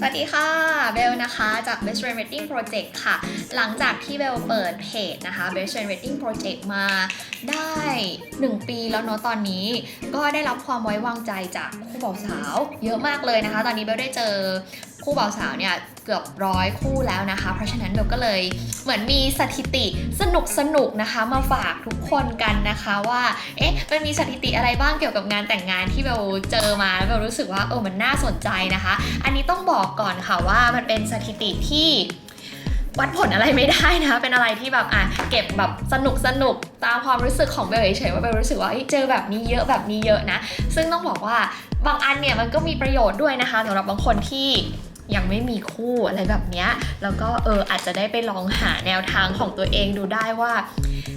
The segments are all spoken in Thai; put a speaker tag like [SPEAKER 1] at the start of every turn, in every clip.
[SPEAKER 1] สวัสดีค่ะเบลนะคะจาก Best Friend Wedding Project ค่ะ หลังจากที่เบลเปิดเพจนะคะ Best Friend Wedding Project มาได้ 1 ปีแล้วเนาะตอนนี้ ก็ได้รับความไว้วางใจจากคู่บ่าวสาว เยอะมากเลยนะคะ ตอนนี้เบลได้เจอ คู่บ่าวสาวเนี่ยเกือบร้อยคู่แล้วนะคะ เพราะฉะนั้นเบลก็เลยเหมือนมีสถิติสนุกสนุกนะคะ มาฝากทุกคนกันนะคะว่าเอ๊ะมันมีสถิติอะไรบ้างเกี่ยวกับงานแต่งงานที่เบลเจอมาแล้วเบลรู้สึกว่าเออมันน่าสนใจนะคะ อันนี้ต้องบอกก่อนค่ะว่ามันเป็นสถิติที่วัดผลอะไรไม่ได้นะ เป็นอะไรที่แบบอะเก็บแบบสนุกสนุกตามความรู้สึกของเบลเฉยๆว่าเบลรู้สึกว่าเจอแบบนี้เยอะแบบนี้เยอะนะ ซึ่งต้องบอกว่าบางอันเนี่ยมันก็มีประโยชน์ด้วยนะคะสำหรับบางคนที่ ยังไม่มีคู่อะไรแบบเนี้ยแล้วก็เอออาจจะได้ไปลองหาแนวทางของตัวเองดูได้ว่า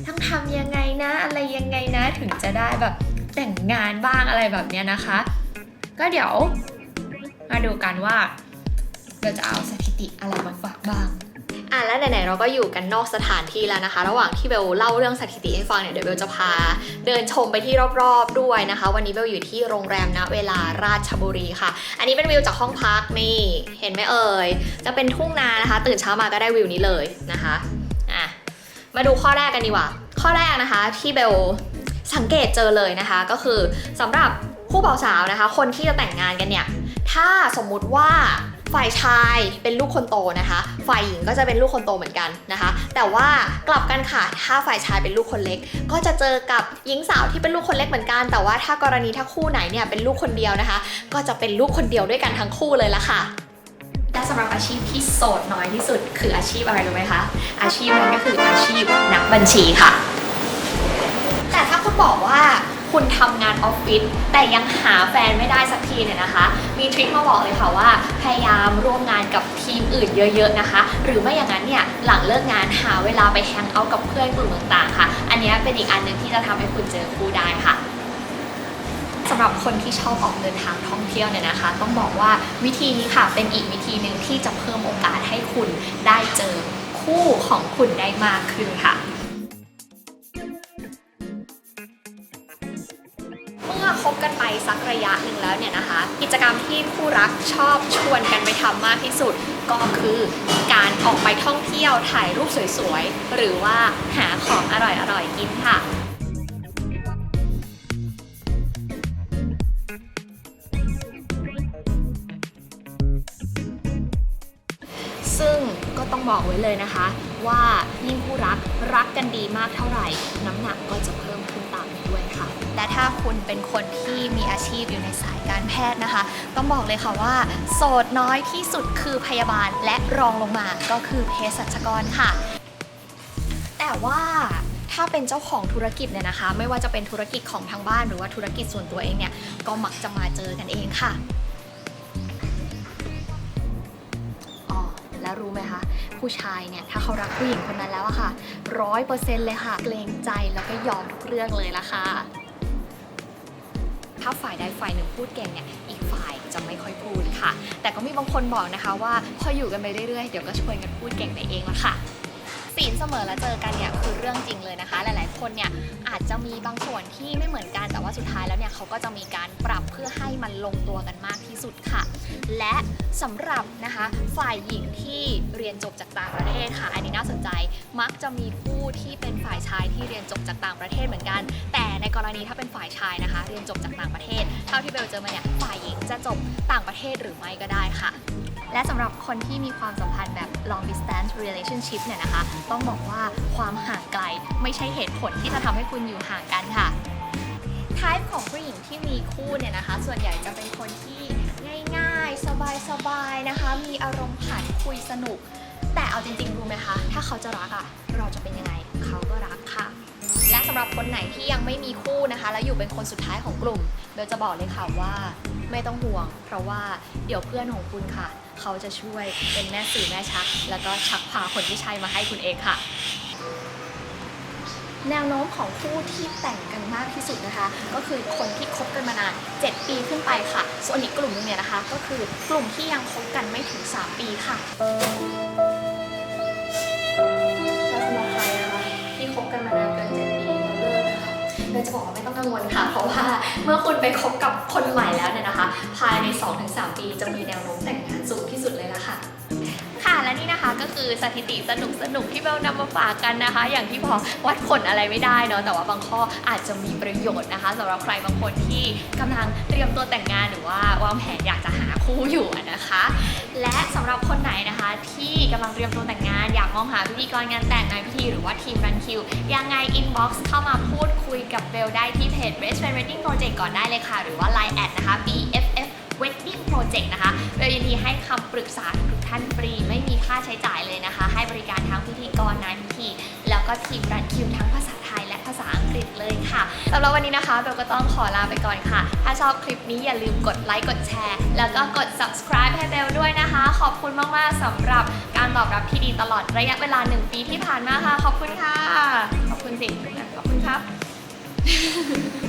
[SPEAKER 1] ต้องทำยังไงนะอะไรยังไงนะถึงจะได้แบบแต่งงานบ้างอะไรแบบเนี้ยนะคะ ก็เดี๋ยวมาดูกันว่าเราจะเอาสถิติอะไรมาฝากบ้าง อะแล้วไหนๆเราก็อยู่กันนอกสถานที่แล้วนะคะ ระหว่างที่เบลเล่าเรื่องสถิติให้ฟังเนี่ยเดี๋ยวเบลจะพา เดินชมไปที่รอบๆด้วยนะคะ วันนี้เบลอยู่ที่โรงแรมณเวลาราชบุรีค่ะ อันนี้เป็นวิวจากห้องพักนี่ เห็นไหมเอ่ยจะเป็นทุ่งนานะคะ ตื่นเช้ามาก็ได้วิวนี้เลยนะคะอะมาดูข้อแรกกันดีกว่าข้อแรกนะคะที่เบลสังเกตเจอเลยนะคะ ก็คือสำหรับคู่บ่าวสาวนะคะ คนที่จะแต่งงานกันเนี่ยถ้าสมมุติว่า ฝ่ายชายเป็นลูกคนโตนะคะ ฝ่ายหญิงก็จะเป็นลูกคนโตเหมือนกันนะคะ แต่ว่ากลับกันค่ะถ้าฝ่ายชายเป็นลูกคนเล็ก ก็จะเจอกับหญิงสาวที่เป็นลูกคนเล็กเหมือนกัน แต่ว่าถ้ากรณีถ้าคู่ไหนเนี่ยเป็นลูกคนเดียวนะคะ ก็จะเป็นลูกคนเดียวด้วยกันทั้งคู่เลยละค่ะและสำหรับอาชีพที่โสดน้อยที่สุดคืออาชีพอะไรรู้ไหมคะ อาชีพนั้นก็คืออาชีพนักบัญชีค่ะ แต่ถ้าคุณบอกว่า คุณทำงานออฟฟิศแต่ยังหาแฟนไม่ได้สักทีเนี่ยนะคะ มีทริคมาบอกเลยค่ะว่า พยายามร่วมงานกับทีมอื่นเยอะๆนะคะ หรือไม่อย่างนั้นเนี่ยหลังเลิกงานหาเวลาไปแฮงเอาท์กับเพื่อนกลุ่มต่างๆค่ะ อันนี้เป็นอีกอันหนึ่งที่จะทำให้คุณเจอคู่ได้ค่ะสำหรับคนที่ชอบออกเดินทางท่องเที่ยวเนี่ยนะคะ ต้องบอกว่าวิธีนี้ค่ะเป็นอีกวิธีหนึ่งที่จะเพิ่มโอกาสให้คุณได้เจอคู่ของคุณได้มากขึ้นค่ะ เมื่อคบกันไปสักระยะหนึ่งแล้วเนี่ยนะคะ กิจกรรมที่คู่รักชอบชวนกันไปทำมากที่สุด ก็คือการออกไปท่องเที่ยวถ่ายรูปสวยๆ หรือว่าหาของอร่อยๆกินค่ะ ก็ต้องบอกไว้เลยนะคะ ว่ายิ่งคู่รักรักกันดีมากเท่าไหร่ น้ำหนักก็จะเพิ่มขึ้นตามไปด้วยค่ะ และถ้าคุณเป็นคนที่มีอาชีพอยู่ในสายการแพทย์นะคะ ต้องบอกเลยค่ะว่า โสดน้อยที่สุดคือพยาบาลและรองลงมาก็คือเภสัชกรค่ะ แต่ว่าถ้าเป็นเจ้าของธุรกิจเนี่ยนะคะ ไม่ว่าจะเป็นธุรกิจของทางบ้านหรือว่าธุรกิจส่วนตัวเองเนี่ยก็มักจะมาเจอกันเองค่ะ แล้วรู้ไหมคะ ผู้ชายเนี่ย ถ้าเขารักผู้หญิงคนนั้นแล้วอะค่ะร้อยเปอร์เซ็นต์เลยค่ะ เกรงใจแล้วก็ยอมทุกเรื่องเลยละค่ะ ถ้าฝ่ายใดฝ่ายหนึ่งพูดเก่งเนี่ย อีกฝ่ายจะไม่ค่อยพูดค่ะ แต่ก็มีบางคนบอกนะคะว่าพออยู่กันไปเรื่อยๆ เดี๋ยวก็ชวนกันพูดเก่งไปเองละค่ะ ศีลเสมอและเจอกันเนี่ยคือเรื่องจริงเลยนะคะ หลาย ๆ คนเนี่ยอาจจะมีบางส่วนที่ไม่เหมือนกันแต่ว่าสุดท้ายแล้วเนี่ยเขาก็จะมีการปรับเพื่อให้มันลงตัวกันมากที่สุดค่ะ และสำหรับนะคะฝ่ายหญิงที่เรียนจบจากต่างประเทศค่ะ อันนี้น่าสนใจ มักจะมีคู่ที่เป็นฝ่ายชายที่เรียนจบจากต่างประเทศเหมือนกัน แต่ในกรณีถ้าเป็นฝ่ายชายนะคะ เรียนจบจากต่างประเทศ เท่าที่เบลเจอมาเนี่ยฝ่ายหญิงจะจบต่างประเทศหรือไม่ก็ได้ค่ะ และสำหรับคนที่มีความสัมพันธ์แบบ long distance relationship เนี่ยนะคะ ต้องบอกว่าความห่างไกลไม่ใช่เหตุผลที่จะทำให้คุณอยู่ห่างกันค่ะ type ของผู้หญิงที่มีคู่เนี่ยนะคะ ส่วนใหญ่จะเป็นคนที่ง่ายๆ สบายๆนะคะ มีอารมณ์ขันคุยสนุก แต่เอาจริงๆรู้ไหมคะ ถ้าเขาจะรักอะ่ะเราจะเป็นยังไง เขาก็รักค่ะ สำหรับคนไหนที่ยังไม่มีคู่นะคะ แล้วอยู่เป็นคนสุดท้ายของกลุ่มเบลจะบอกเลยค่ะว่าไม่ต้องห่วง เพราะว่าเดี๋ยวเพื่อนของคุณค่ะ เขาจะช่วยเป็นแม่สื่อแม่ชัก แล้วก็ชักพาคนที่ใช่มาให้คุณเองค่ะ แนวโน้มของคู่ที่แต่งกันมากที่สุดนะคะ ก็คือคนที่คบกันมานาน 7 ปีขึ้นไปค่ะ ส่วนอีกกลุ่มหนึงเนี่ยนะคะ ก็คือกลุ่มที่ยังคบกันไม่ถึง 3 ปีค่ะ ว่าไม่ต้องกังวลค่ะ เพราะว่าเมื่อคุณไปคบกับคนใหม่แล้วเนี่ยนะคะ ภายใน 2-3 ปีจะมีแนวโน้มแต่งงานสูงที่สุดเลยละค่ะค่ะและนี่นะคะก็คือสถิติสนุกสนุกที่เบลนำมาฝากกันนะคะ อย่างที่บอกวัดผลอะไรไม่ได้เนาะแต่ว่าบางข้ออาจจะมีประโยชน์นะคะสำหรับใครบางคนที่กำลังเตรียมตัวแต่งงานหรือว่าวางแผนอยากจะหาคู่อยู่นะคะ และสำหรับคนไหนนะคะ ที่กำลังเตรียมตัวแต่งงาน อยากมองหาพิธีกร งานแต่งนายพิธีหรือว่าทีมรันคิวยังไง inbox เข้ามาพูดคุยกับเบลได้ จ Best Friend Wedding Project ก่อนได้เลยค่ะ หรือว่า Line แอดนะคะ BFF Wedding Project นะคะเบลยินดีให้คำปรึกษาทุกท่านฟรี ไม่มีค่าใช้จ่ายเลยนะคะ ให้บริการทั้งพิธีกรนายพิธี แล้วก็ทีมรันคิวทั้งภาษาไทยและภาษาอังกฤษเลยค่ะสำหรับวันนี้นะคะเบลก็ต้องขอลาไปก่อนค่ะ ถ้าชอบคลิปนี้อย่าลืมกดไลค์กดแชร์ แล้วก็กด subscribe ให้เบลด้วยนะคะ ขอบคุณมากๆสำหรับการตอบรับที่ดีตลอดระยะเวลา 1 ปีที่ผ่านมาค่ะ ขอบคุณค่ะ ขอบคุณสิขอบคุณครับ Yeah.